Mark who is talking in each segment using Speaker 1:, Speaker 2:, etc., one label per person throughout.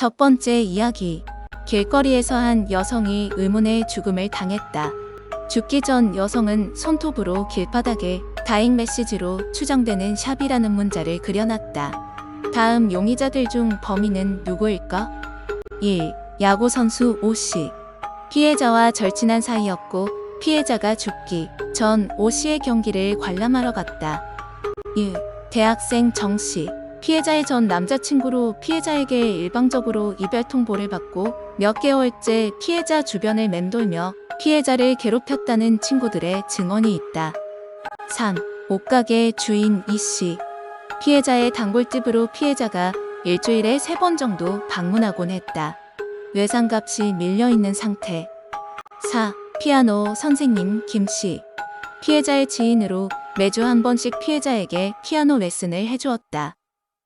Speaker 1: 첫 번째 이야기. 길거리에서 한 여성이 의문의 죽음을 당했다. 죽기 전 여성은 손톱으로 길바닥에 다잉 메시지로 추정되는 샵이라는 문자를 그려놨다. 다음 용의자들 중 범인은 누구일까? 1. 야구 선수 O 씨. 피해자와 절친한 사이였고 피해자가 죽기 전 O 씨의 경기를 관람하러 갔다. 2. 대학생 정 씨. 피해자의 전 남자친구로 피해자에게 일방적으로 이별 통보를 받고 몇 개월째 피해자 주변을 맴돌며 피해자를 괴롭혔다는 친구들의 증언이 있다. 3. 옷가게 주인 이 씨. 피해자의 단골집으로 피해자가 일주일에 3번 정도 방문하곤 했다. 외상값이 밀려있는 상태. 4. 피아노 선생님 김 씨. 피해자의 지인으로 매주 한 번씩 피해자에게 피아노 레슨을 해주었다.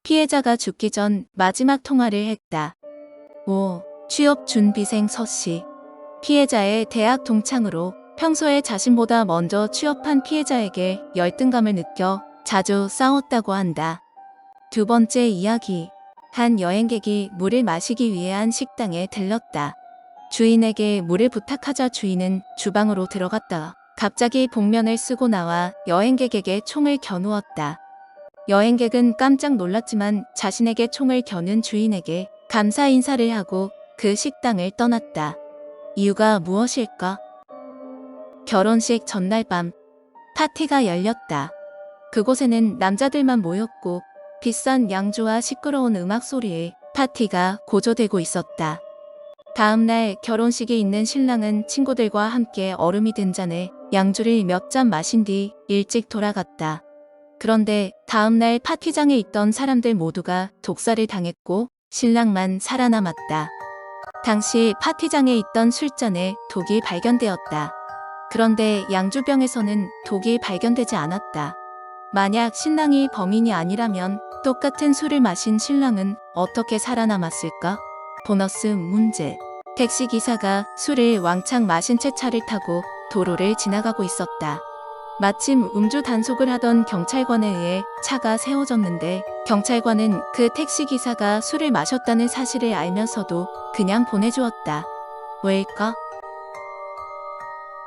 Speaker 1: 피해자가 죽기 전 마지막 통화를 했다. 5. 취업 준비생 서 씨. 피해자의 대학 동창으로 평소에 자신보다 먼저 취업한 피해자에게 열등감을 느껴 자주 싸웠다고 한다. 두 번째 이야기. 한 여행객이 물을 마시기 위해 한 식당에 들렀다. 주인에게 물을 부탁하자 주인은 주방으로 들어갔다. 갑자기 복면을 쓰고 나와 여행객에게 총을 겨누었다. 여행객은 깜짝 놀랐지만 자신에게 총을 겨눈 주인에게 감사 인사를 하고 그 식당을 떠났다. 이유가 무엇일까? 결혼식 전날 밤 파티가 열렸다. 그곳에는 남자들만 모였고 비싼 양주와 시끄러운 음악 소리에 파티가 고조되고 있었다. 다음날 결혼식에 있는 신랑은 친구들과 함께 얼음이 든 잔에 양주를 몇 잔 마신 뒤 일찍 돌아갔다. 그런데 다음날 파티장에 있던 사람들 모두가 독살을 당했고 신랑만 살아남았다. 당시 파티장에 있던 술잔에 독이 발견되었다. 그런데 양주병에서는 독이 발견되지 않았다. 만약 신랑이 범인이 아니라면 똑같은 술을 마신 신랑은 어떻게 살아남았을까? 보너스 문제. 택시기사가 술을 왕창 마신 채 차를 타고 도로를 지나가고 있었다. 마침 음주 단속을 하던 경찰관에 의해 차가 세워졌는데 경찰관은 그 택시기사가 술을 마셨다는 사실을 알면서도 그냥 보내주었다. 왜일까?